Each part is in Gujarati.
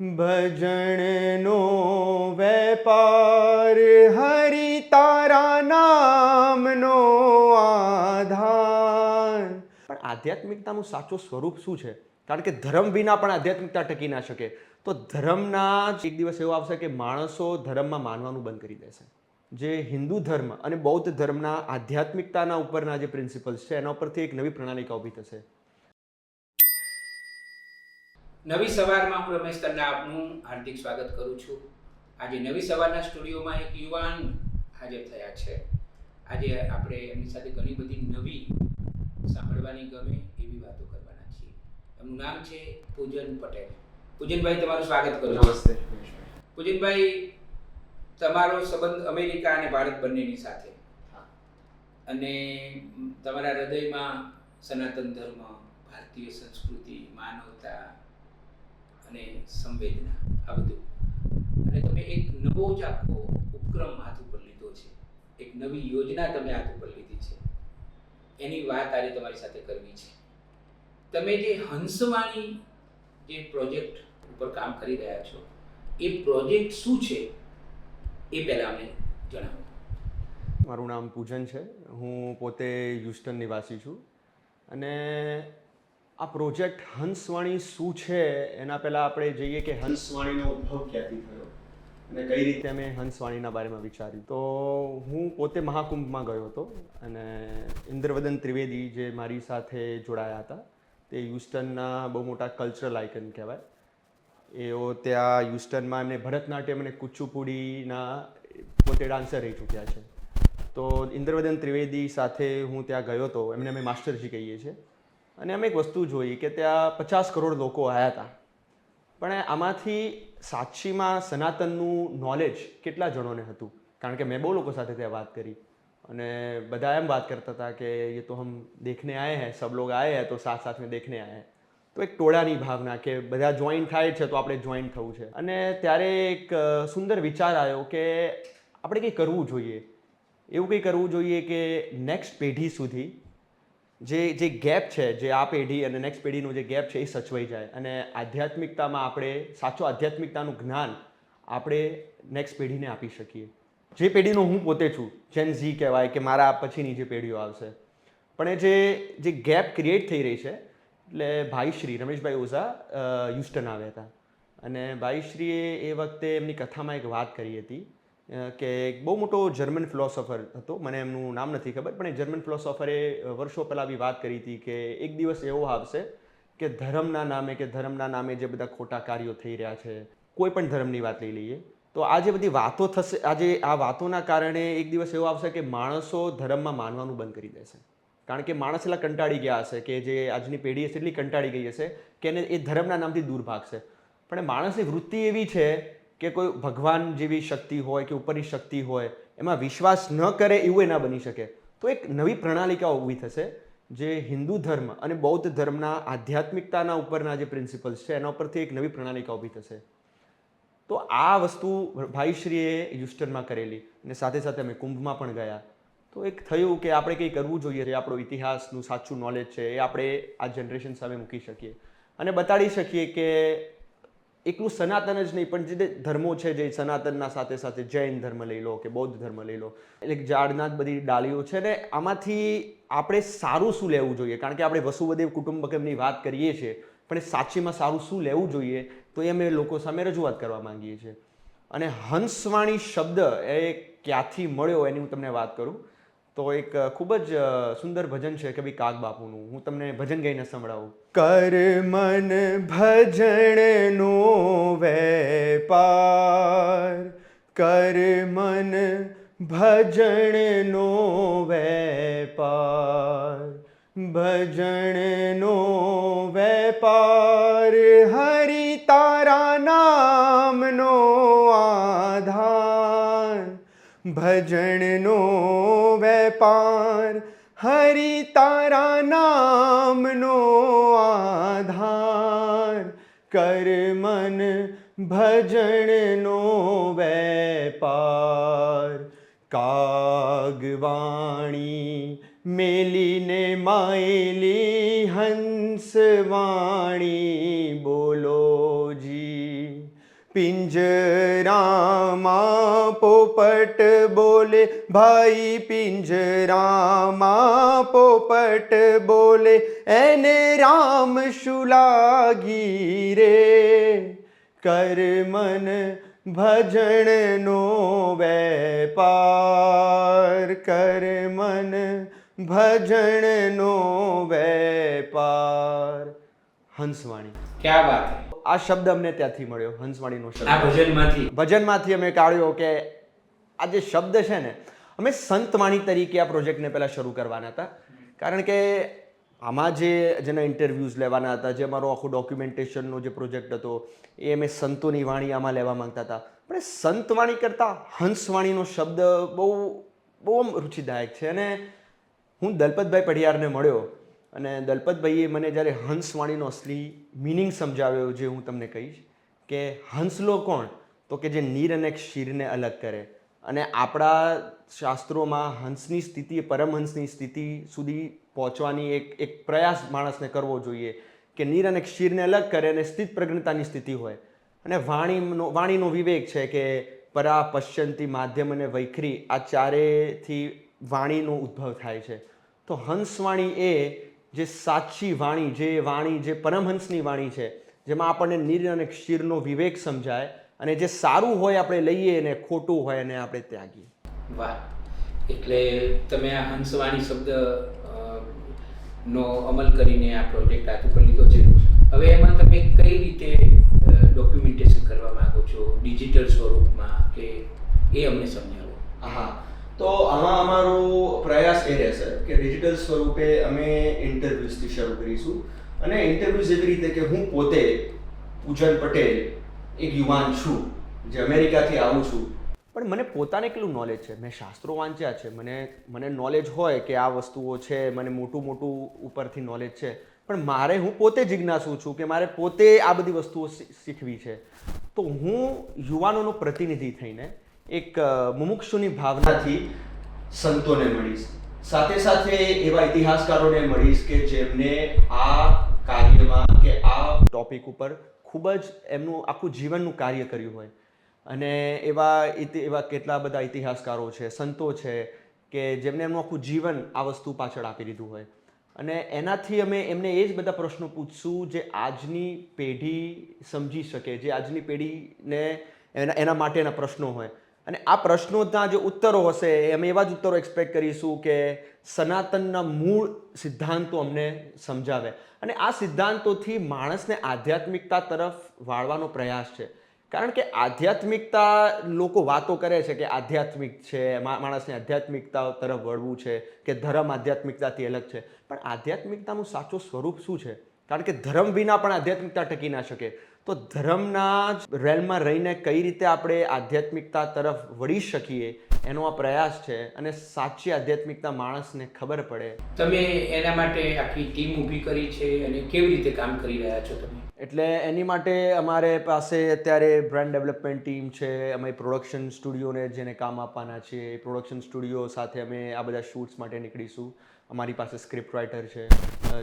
ભજણનો વેપાર હરિ તારા નામનો આધાર. પણ આધ્યાત્મિકતાનું સાચું સ્વરૂપ શું છે? કારણ કે ધર્મ વિના પણ આધ્યાત્મિકતા ટકી ના શકે. તો ધર્મના જ એક દિવસ એવો આવશે કે માણસો ધર્મમાં માનવાનું બંધ કરી દેશે. જે હિન્દુ ધર્મ અને બૌદ્ધ ધર્મના આધ્યાત્મિકતાના ઉપરના જે પ્રિન્સિપલ્સ છે, એના ઉપરથી એક નવી પ્રણાલિકા ઊભી થશે. નવી સવારમાં હું રમેશ તન્ના આપનું હાર્દિક સ્વાગત કરું છું. આજે નવી સવારના સ્ટુડિયોમાં એક યુવાન હાજર થયા છે. આજે આપણે એમની સાથે ઘણી બધી નવી સાંભળવાની ગમે એવી વાતો કરવાના છીએ. એમનું નામ છે પૂજન પટેલ. પૂજનભાઈ તમારું સ્વાગત કરું છું. નમસ્તે પૂજનભાઈ તમારો સંબંધ અમેરિકા અને ભારત બંનેની સાથે. અને તમારા હૃદયમાં સનાતન ધર્મ ભારતીય સંસ્કૃતિ માનવતા અને સંવેદના આ બધું. અને તમે એક નવો જ આખો ઉપક્રમ હાથ ઉપર લીધો છે. એક નવી યોજના તમે હાથ ઉપર લીધી છે. એની વાત આજે તમારી સાથે કરવી છે. તમે જે હંસવાણી જે પ્રોજેક્ટ ઉપર કામ કરી રહ્યા છો, એ પ્રોજેક્ટ શું છે એ પહેલાં અમને જણાવો. મારું નામ પૂજન છે. હું પોતે હ્યુસ્ટન નિવાસી છું. અને આ પ્રોજેક્ટ હંસવાણી શું છે? એના પહેલાં આપણે જઈએ કે હંસવાણીનો ઉદ્ભવ ક્યાંથી થયો? અને કઈ રીતે મેં હંસવાણીના બારેમાં વિચાર્યું. તો હું પોતે મહાકુંભમાં ગયો હતો અને ઇન્દ્રવદન ત્રિવેદી જે મારી સાથે જોડાયા હતા તે હ્યુસ્ટનના બહુ મોટા કલ્ચરલ આઇકન કહેવાય. એઓ ત્યાં હ્યુસ્ટનમાં એમને ભરતનાટ્યમ અને કુચુપુડીના પોતે ડાન્સર રહી ચૂક્યા છે. તો ઇન્દ્રવદન ત્રિવેદી સાથે હું ત્યાં ગયો હતો. એમને અમે માસ્ટરજી કહીએ છીએ. અને અમે એક વસ્તુ જોઈ કે ત્યાં પચાસ કરોડ લોકો આવ્યા હતા પણ આમાંથી સાક્ષીમાં સનાતનનું નોલેજ કેટલા જણોને હતું? કારણ કે મેં બહુ લોકો સાથે ત્યાં વાત કરી. અને બધા એમ વાત કરતા હતા કે એ તો હમ દેખને આએ હે, સબ લોગ આએ હૈ, તો સાથ સાથ મેં દેખને આએ હૈ. તો એક ટોળાની ભાવના કે બધા જોઈન થાય છે તો આપણે જોઈન થવું છે. અને ત્યારે એક સુંદર વિચાર આવ્યો કે આપણે કંઈ કરવું જોઈએ. એવું કંઈ કરવું જોઈએ કે નેક્સ્ટ પેઢી સુધી જે જે ગેપ છે જે આ પેઢી અને નેક્સ્ટ પેઢીનું જે ગેપ છે એ સચવાઈ જાય. અને આધ્યાત્મિકતામાં આપણે સાચું આધ્યાત્મિકતાનું જ્ઞાન આપણે નેક્સ્ટ પેઢીને આપી શકીએ. જે પેઢીનો હું પોતે છું જેન ઝી કહેવાય કે મારા પછીની જે પેઢીઓ આવશે. પણ એ જે જે ગેપ ક્રિએટ થઈ રહી છે એટલે ભાઈશ્રી રમેશભાઈ ઓઝા અ, હ્યુસ્ટન આવ્યા હતા. અને ભાઈશ્રીએ એ વખતે એમની કથામાં એક વાત કરી હતી. કે એક બહુ મોટો જર્મન ફિલોસોફર હતો. મને એમનું નામ નથી ખબર, પણ એ જર્મન ફિલોસોફરે વર્ષો પહેલાં બી વાત કરી હતી કે એક દિવસ એવો આવશે કે ધર્મના નામે કે ધર્મના નામે જે બધા ખોટા કાર્યો થઈ રહ્યા છે, કોઈ પણ ધર્મની વાત લઈ લઈએ, તો આ જે બધી વાતો થશે આજે આ વાતોના કારણે એક દિવસ એવો આવશે કે માણસો ધર્મમાં માનવાનું બંધ કરી દેશે. કારણ કે માણસ એટલા કંટાળી ગયા હશે કે જે આજની પેઢી હશે એટલી કંટાળી ગઈ હશે કે એને એ ધર્મના નામથી દૂર ભાગશે. પણ માણસની વૃત્તિ એવી છે કે કોઈ ભગવાન જેવી શક્તિ હોય કે ઉપરની શક્તિ હોય, એમાં વિશ્વાસ ન કરે એવું એ ના બની શકે. તો એક નવી પ્રણાલિકા ઊભી થશે જે હિન્દુ ધર્મ અને બૌદ્ધ ધર્મના આધ્યાત્મિકતાના ઉપરના જે પ્રિન્સિપલ્સ છે, એના ઉપરથી એક નવી પ્રણાલિકા ઊભી થશે. તો આ વસ્તુ ભાઈશ્રીએ હ્યુસ્ટનમાં કરેલી અને સાથે સાથે અમે કુંભમાં પણ ગયા. તો એક થયું કે આપણે કંઈ કરવું જોઈએ, જે આપણો ઇતિહાસનું સાચું નોલેજ છે, એ આપણે આ જનરેશન સામે મૂકી શકીએ. અને બતાડી શકીએ કે એકલું સનાતન જ નહીં, પણ જે ધર્મો છે જે સનાતનના સાથે સાથે જૈન ધર્મ લઈ લો કે બૌદ્ધ ધર્મ લઈ લો, એટલે ઝાડના બધી ડાળીઓ છે ને, આમાંથી આપણે સારું શું લેવું જોઈએ? કારણ કે આપણે વસુવદેવ કુટુંબકમની વાત કરીએ છીએ, પણ એ સાચીમાં સારું શું લેવું જોઈએ? તો એ અમે લોકો સામે રજૂઆત કરવા માંગીએ છીએ. અને હંસવાણી શબ્દ એ ક્યાંથી મળ્યો એની હું તમને વાત કરું? તો એક ખૂબ જ સુંદર ભજન છે કે ભાઈ કાગ બાપુનું હું તમને ભજન ગાઈને સંભળાવું. કર મન ભજણનો વેપાર, કર મન ભજણનો વેપાર ભજણનો વેપાર હરિ તારા નામનો આધાર, ભજણનો વેપાર હરિ તારા નામનો આધાર. કર મન ભજનનો વેપાર. કાગવાણી મેલીને માયેલી હંસવાણી પિંજરામાં પોપટ બોલે, ભાઈ પિંજરામાં પોપટ બોલે, એને રામ શુલાગી રે? કર મન ભજણનો વેપાર, કર મન ભજણનો વેપાર. હંસવાણી. ક્યાં વાત આ શબ્દ અમને ત્યાંથી મળ્યો હંસવાણીનો શબ્દ. ભજનમાંથી. ભજનમાંથી અમે કાઢ્યો કે આ જે શબ્દ છે ને અમે સંતવાણી તરીકે આ પ્રોજેક્ટને પહેલાં શરૂ કરવાના હતા. કારણ કે આમાં જે જેના ઇન્ટરવ્યૂઝ લેવાના હતા જે અમારો આખો ડોક્યુમેન્ટેશનનો જે પ્રોજેક્ટ હતો એ અમે સંતોની વાણી આમાં લેવા માંગતા હતા. પણ એ સંતવાણી કરતાં હંસવાણીનો શબ્દ બહુ બહુ રુચિદાયક છે. અને હું દલપતભાઈ પઢિયારને મળ્યો અને દલપતભાઈએ મને જ્યારે હંસવાણીનો અસલી મિનિંગ સમજાવ્યો, જે હું તમને કહીશ, કે હંસલો કોણ? તો કે જે નીર અને ક્ષીરને અલગ કરે. અને આપણા શાસ્ત્રોમાં હંસની સ્થિતિ પરમહંસની સ્થિતિ સુધી પહોંચવાની એક એક પ્રયાસ માણસને કરવો જોઈએ કે નીર અને ક્ષીરને અલગ કરે અને સ્થિત પ્રજ્ઞતાની સ્થિતિ હોય. અને વાણીનો વાણીનો વિવેક છે કે પરા પશ્ચંતી માધ્યમ અને વૈખરી આ ચારેથી વાણીનો ઉદ્ભવ થાય છે. તો હંસવાણી એ જે સાચી વાણી જે વાણી જે પરમહંસની વાણી છે જેમાં આપણને નીર અને ક્ષીરનો વિવેક સમજાય અને જે સારું હોય આપણે લઈએ અને ખોટું હોય અને આપણે ત્યાગીએ. વાહ. એટલે તમે આ હંસવાણી શબ્દ નો અમલ કરીને આ પ્રોજેક્ટ હાથ ઉપર લીધો છે. હવે એમાં તમે કઈ રીતે ડોક્યુમેન્ટેશન કરવા માંગો છો? ડિજિટલ સ્વરૂપમાં કે એ અમને સમજાવો? હા તો આમાં અમારો પ્રયાસ એ રહેશે કે ડિજિટલ સ્વરૂપે અમે ઇન્ટરવ્યૂઝથી શરૂ કરીશું. અને ઇન્ટરવ્યૂઝ એવી રીતે કે હું પોતે પૂજન પટેલ એક યુવાન છું, જે અમેરિકાથી આવું છું. પણ મને પોતાને કેટલું નોલેજ છે? મેં શાસ્ત્રો વાંચ્યા છે. મને મને નોલેજ હોય કે આ વસ્તુઓ છે, મને મોટું મોટું ઉપરથી નોલેજ છે. પણ મારે હું પોતે જિજ્ઞાસુ છું કે મારે પોતે આ બધી વસ્તુઓ શીખવી છે. તો હું યુવાનોનો પ્રતિનિધિ થઈને એક મુમુક્ષુની ભાવનાથી સંતોને મળીશ. સાથે સાથે એવા ઇતિહાસકારોને મળીશ કે જેમને આ કાર્યમાં કે આ ટોપિક ઉપર ખૂબ જ એમનું આખું જીવનનું કાર્ય કર્યું હોય. અને એવા એવા કેટલા બધા ઇતિહાસકારો છે, સંતો છે, કે જેમને એમનું આખું જીવન આ વસ્તુ પાછળ આપી દીધું હોય. અને એનાથી અમે એમને એ જ બધા પ્રશ્નો પૂછશું જે આજની પેઢી સમજી શકે, જે આજની પેઢીને એના એના માટેના પ્રશ્નો હોય. અને આ પ્રશ્નોના જે ઉત્તરો હશે એ અમે એવા જ ઉત્તરો એક્સપેક્ટ કરીશું કે સનાતનના મૂળ સિદ્ધાંતો અમને સમજાવે. અને આ સિદ્ધાંતોથી માણસને આધ્યાત્મિકતા તરફ વાળવાનો પ્રયાસ છે. કારણ કે આધ્યાત્મિકતા લોકો વાતો કરે છે કે આધ્યાત્મિક છે માણસને આધ્યાત્મિકતા તરફ વળવું છે કે ધર્મ આધ્યાત્મિકતાથી અલગ છે. પણ આધ્યાત્મિકતાનું સાચું સ્વરૂપ શું છે? કારણ કે ધર્મ વિના પણ આધ્યાત્મિકતા ટકી ના શકે. તો ધર્મના જ રેલમાં રહીને કઈ રીતે આપણે આધ્યાત્મિકતા તરફ વળી શકીએ એનો આ પ્રયાસ છે અને સાચી આધ્યાત્મિકતા માણસને ખબર પડે. તમે એના માટે આખી ટીમ ઊભી કરી છે અને કેવી રીતે કામ કરી રહ્યા છો તમે? એટલે એની માટે અમારે પાસે અત્યારે બ્રાન્ડ ડેવલપમેન્ટ ટીમ છે અમે પ્રોડક્શન સ્ટુડિયોને જેને કામ આપવાના છે એ પ્રોડક્શન સ્ટુડિયો સાથે અમે આ બધા શૂટ્સ માટે નીકળીશું. અમારી પાસે સ્ક્રિપ્ટ રાઇટર છે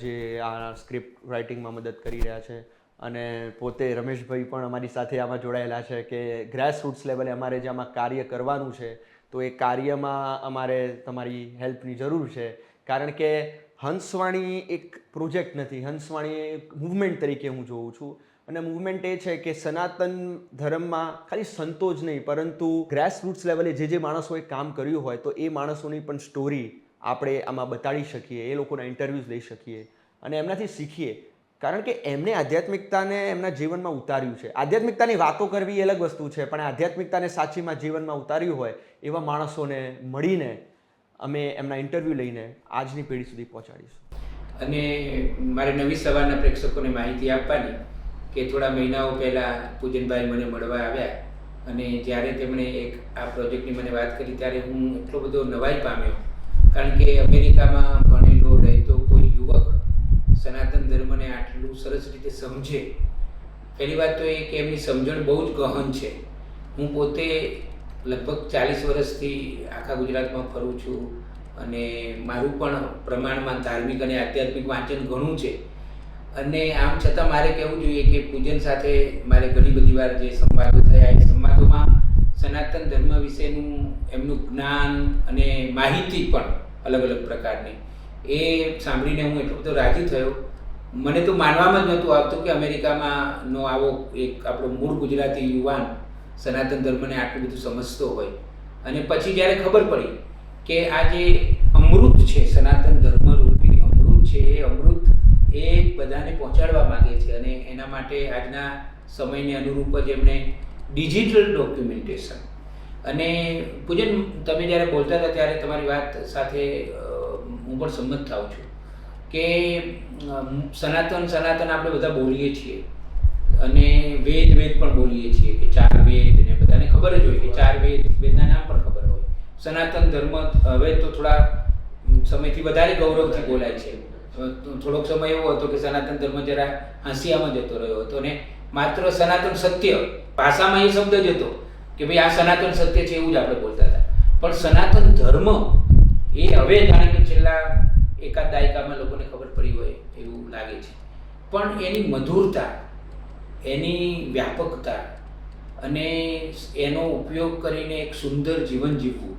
જે આ સ્ક્રિપ્ટ રાઇટિંગમાં મદદ કરી રહ્યા છે. અને પોતે રમેશભાઈ પણ અમારી સાથે આમાં જોડાયેલા છે કે ગ્રાસ રૂટ્સ લેવલે અમારે જે આમાં કાર્ય કરવાનું છે, તો એ કાર્યમાં અમારે તમારી હેલ્પની જરૂર છે. કારણ કે હંસવાણી એક પ્રોજેક્ટ નથી, હંસવાણી એક મૂવમેન્ટ તરીકે હું જોઉં છું. અને મૂવમેન્ટ એ છે કે સનાતન ધર્મમાં ખાલી સંતો જ નહીં, પરંતુ ગ્રાસ રૂટ્સ લેવલે જે જે માણસોએ કામ કર્યું હોય, તો એ માણસોની પણ સ્ટોરી આપણે આમાં બતાડી શકીએ, એ લોકોના ઇન્ટરવ્યૂઝ લઈ શકીએ. અને એમનાથી શીખીએ. કારણ કે એમને આધ્યાત્મિકતાને એમના જીવનમાં ઉતાર્યું છે. આધ્યાત્મિકતાની વાતો કરવી એ અલગ વસ્તુ છે, પણ આધ્યાત્મિકતાને સાચીમાં જીવનમાં ઉતાર્યું હોય એવા માણસોને મળીને અમે એમના ઇન્ટરવ્યૂ લઈને આજની પેઢી સુધી પહોંચાડીશું. અને મારે નવી સવારના પ્રેક્ષકોને માહિતી આપવાની કે થોડા મહિનાઓ પહેલાં પૂજનભાઈ મને મળવા આવ્યા અને જ્યારે તેમણે એક આ પ્રોજેક્ટની મને વાત કરી ત્યારે હું એટલો બધો નવાઈ પામ્યો. કારણ કે અમેરિકામાં સનાતન ધર્મને આટલું સરસ રીતે સમજે. પહેલી વાત તો એ કે એમની સમજણ બહુ જ ગહન છે. હું પોતે લગભગ ચાલીસ વર્ષથી આખા ગુજરાતમાં ફરું છું અને મારું પણ પ્રમાણમાં ધાર્મિક અને આધ્યાત્મિક વાંચન ઘણું છે. અને આમ છતાં મારે કહેવું જોઈએ કે પૂજન સાથે મારે ઘણી બધી વાર જે સંવાદો થયા એ સંવાદોમાં સનાતન ધર્મ વિશેનું એમનું જ્ઞાન અને માહિતી પણ અલગ અલગ પ્રકારની એ સાંભળીને હું એટલો બધો રાજી થયો. મને તો માનવામાં જ નહોતું આવતું કે અમેરિકામાં નો આવો એક આપણો મૂળ ગુજરાતી યુવાન સનાતન ધર્મને આટલું બધું સમજતો હોય. અને પછી જ્યારે ખબર પડી કે આ જે અમૃત છે, સનાતન ધર્મરૂપી અમૃત છે, એ અમૃત એ બધાને પહોંચાડવા માંગે છે અને એના માટે આજના સમયને અનુરૂપ જ એમણે ડિજિટલ ડોક્યુમેન્ટેશન. અને પૂજન, તમે જ્યારે બોલતા હતા ત્યારે તમારી વાત સાથે હું પણ સંમત થાઉં છું. કે સનાતન સનાતન આપણે બધા બોલીએ છીએ. અને વેદ વેદ પણ બોલીએ છીએ કે ચાર વેદ ને બધાને ખબર જ હોય કે ચાર વેદ, વેદના નામ પણ ખબર હોય. સનાતન ધર્મ હવે તો થોડા સમયથી વધારે ગૌરવથી બોલાય છે. થોડોક સમય એવો હતો કે સનાતન ધર્મ જરા હાંસિયામાં જતો રહ્યો હતો ને માત્ર સનાતન સત્ય, ભાષામાં એ શબ્દ જ હતો કે ભાઈ આ સનાતન સત્ય છે એવું જ આપણે બોલતા હતા. પણ સનાતન ધર્મ એ હવે જાણે કે છેલ્લા એકાદ દાયકામાં લોકોને ખબર પડી હોય એવું લાગે છે. પણ એની મધુરતા એની વ્યાપકતા અને એનો ઉપયોગ કરીને એક સુંદર જીવન જીવવું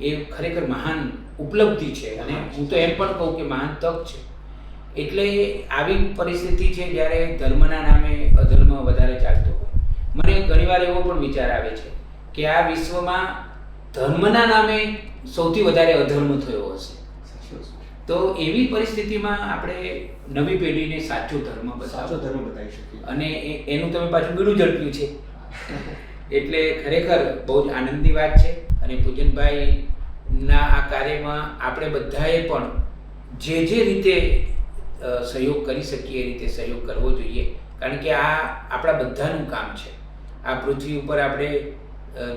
એ ખરેખર મહાન ઉપલબ્ધિ છે. અને હું તો એમ પણ કહું કે મહાન તક છે. એટલે આવી પરિસ્થિતિ છે જ્યારે ધર્મના નામે અધર્મ વધારે ચાલતો હોય. મને ઘણીવાર એવો પણ વિચાર આવે છે કે આ વિશ્વમાં ધર્મના નામે સૌથી વધારે અધર્મ થયો હશે. તો એવી પરિસ્થિતિમાં આપણે નવી પેઢીને સાચો ધર્મ સાચો ધર્મ બતાવી શકીએ. અને એ- એનું તમે પાછું બીડું ઝડપ્યું છે. એટલે ખરેખર બહુ જ આનંદની વાત છે. અને પૂજનભાઈ ના આ કાર્યમાં આપણે બધાએ પણ જે જે રીતે સહયોગ કરી શકીએ એ રીતે સહયોગ કરવો જોઈએ. કારણ કે આ આપણા બધાનું કામ છે. આ પૃથ્વી ઉપર આપણે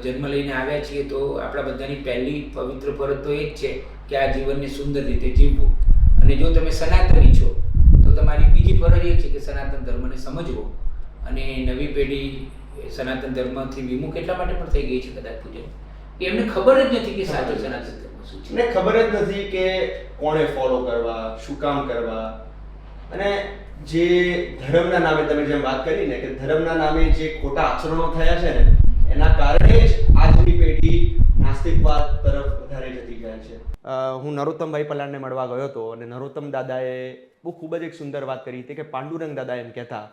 જન્મ લઈને આવ્યા છીએ તો આપણા બધાની પહેલી પવિત્ર ફરજ તો એ જ છે કે આ જીવનને સુંદર રીતે જીવવું. અને જો તમે સનાતની છો તો તમારી બીજી ફરજ એ છે કે સનાતન ધર્મને સમજવો. અને નવી પેઢી સનાતન ધર્મથી વિમુખ એટલા માટે પણ થઈ ગઈ છે કદાચ પૂજન. કે એમને ખબર જ નથી કે સાચો સનાતન ધર્મ શું છે. ખબર જ નથી કે કોણે ફોલો કરવા શું કામ કરવા. અને જે ધર્મના નામે તમે જેમ વાત કરી ને કે ધર્મના નામે જે ખોટા આચરણો થયા છે ને એના કારણે જ આજની પેઢી નાસ્તિકવાદ તરફ વધારે જતી જાય છે. હું નરોત્તમભાઈ પલાણને મળવા ગયો હતો અને નરોત્તમ દાદાએ બહુ ખૂબ જ એક સુંદર વાત કરી હતી કે પાંડુરંગ દાદા એમ કહેતા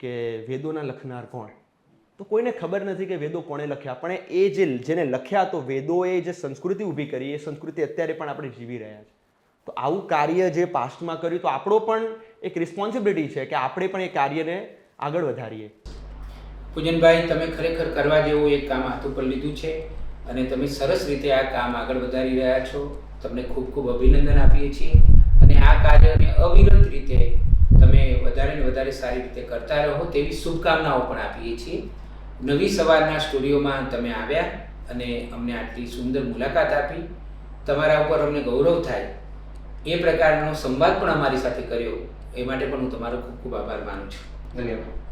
કે વેદોના લખનાર કોણ? તો કોઈને ખબર નથી કે વેદો કોણે લખ્યા, પણ એ જે જેને લખ્યા તો વેદોએ જે સંસ્કૃતિ ઊભી કરી, એ સંસ્કૃતિ અત્યારે પણ આપણે જીવી રહ્યા છે. તો આવું કાર્ય જે પાસ્ટમાં કર્યું, તો આપણો પણ એક રિસ્પોન્સિબિલિટી છે કે આપણે પણ એ કાર્યને આગળ વધારીએ. પૂજનભાઈ, તમે ખરેખર કરવા જેવું એક કામ હાથ ઉપર લીધું છે અને તમે સરસ રીતે આ કામ આગળ વધારી રહ્યા છો. તમને ખૂબ ખૂબ અભિનંદન આપીએ છીએ અને આ કાર્યને અવિરત રીતે તમે વધારે ને વધારે સારી રીતે કરતા રહો તેવી શુભકામનાઓ પણ આપીએ છીએ. નવી સવારના સ્ટુડિયોમાં તમે આવ્યા અને અમને આટલી સુંદર મુલાકાત આપી. તમારા ઉપર અમને ગૌરવ થાય. એ પ્રકારનો સંવાદ પણ અમારી સાથે કર્યો. એ માટે પણ હું તમારો ખૂબ ખૂબ આભાર માનું છું. ધન્યવાદ.